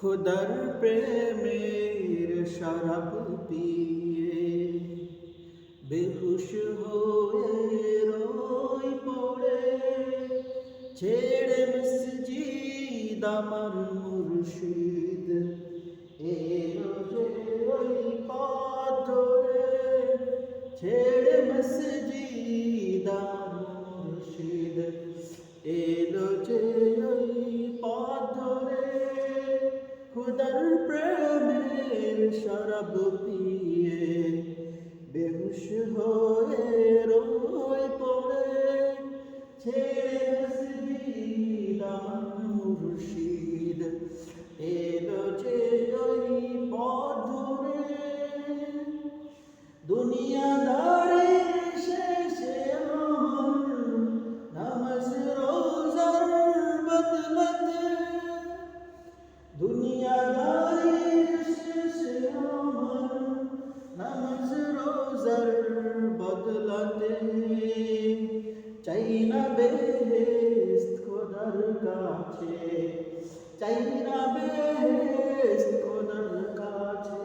খুদার প্রেমের শরাব পিয়ে বেহুশ হয়ে রই পড়ে। ছেড়ে মসজিদ আমার মুর্শিদ প্রেমের শরাব পিয়ে বেহুশ হয়ে রোয় পড়ে কাছে চাই না বেহেস্ত কাছে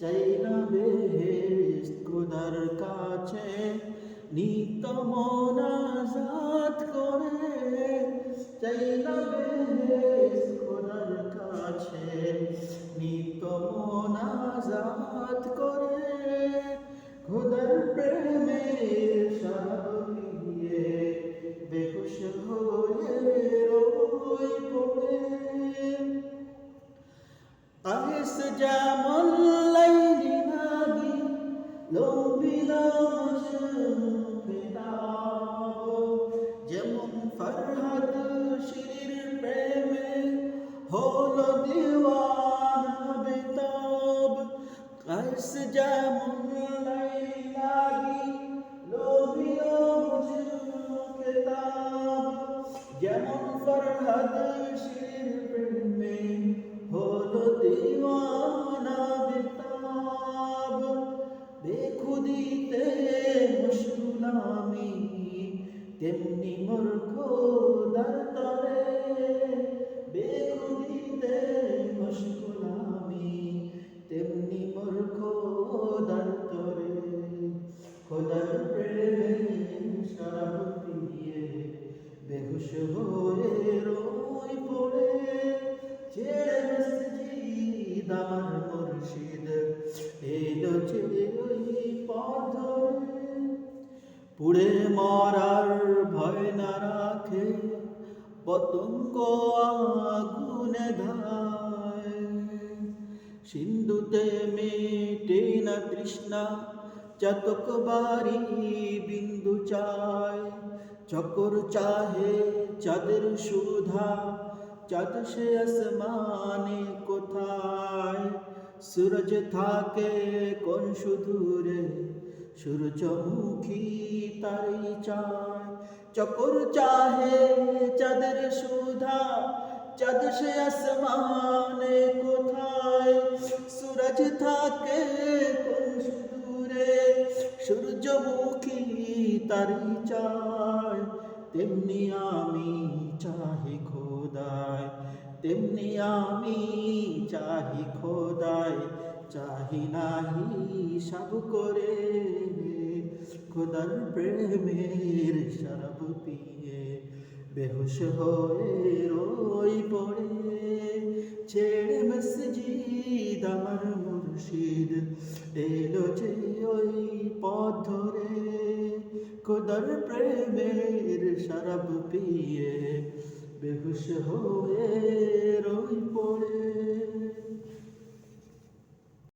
চাই না বেহেস্ত খোদার কাছে নিত মনাজাত করে চাই না বেহেস্ত খোদার কাছে নিত মনাজাত করে, খোদার প্রেমে সাবিয়ে যেমন লাইলি নাগি লোবিলাম কেতাব যেমন ফরহাদ শির প্রেমে হলো দিওয়ানা বেতাব বেখুদিতে মুশকুল আমি, তেমনি মূর্খ দার তরে। বেখুদিতে মুশকুল আমি। বেহুশ হয়ে পড়ে ছেড়ে মসজিদ আমার মুর্শিদ। এলো পথ পুড়ে মরার ভয় না রাখে, পতঙ্গ আগুনে ধায়। সিন্ধুতে মেটে না তৃষ্ণা চাতক বাড়ি বিন্দু চায়, চকর চাহে চাঁদের সুধা, চাঁদ সে আসমানে কোথায়? সূরজ থাকে কোন সুদূরে সূর্যমুখী তারি চায় চকর চাহে চাঁদের সুধা, চাঁদ সে আসমানে কোথায়? সূরজ থাকে কোন সুদূরে সূর্যমুখী তারি চায় তেমনি আমি চাহি খোদায় তেমনি আমি চাহি খোদায় চাহি নাহি সব করে খোদার প্রেমের শরাব পিয়ে, বেহুশ হয়ে রই পড়ে, ছেড়ে মসজিদ এলো যে ওই পথ ধরে। খোদার প্রেমের শরাব পিয়ে বেহুশ হয়ে রই পড়ে।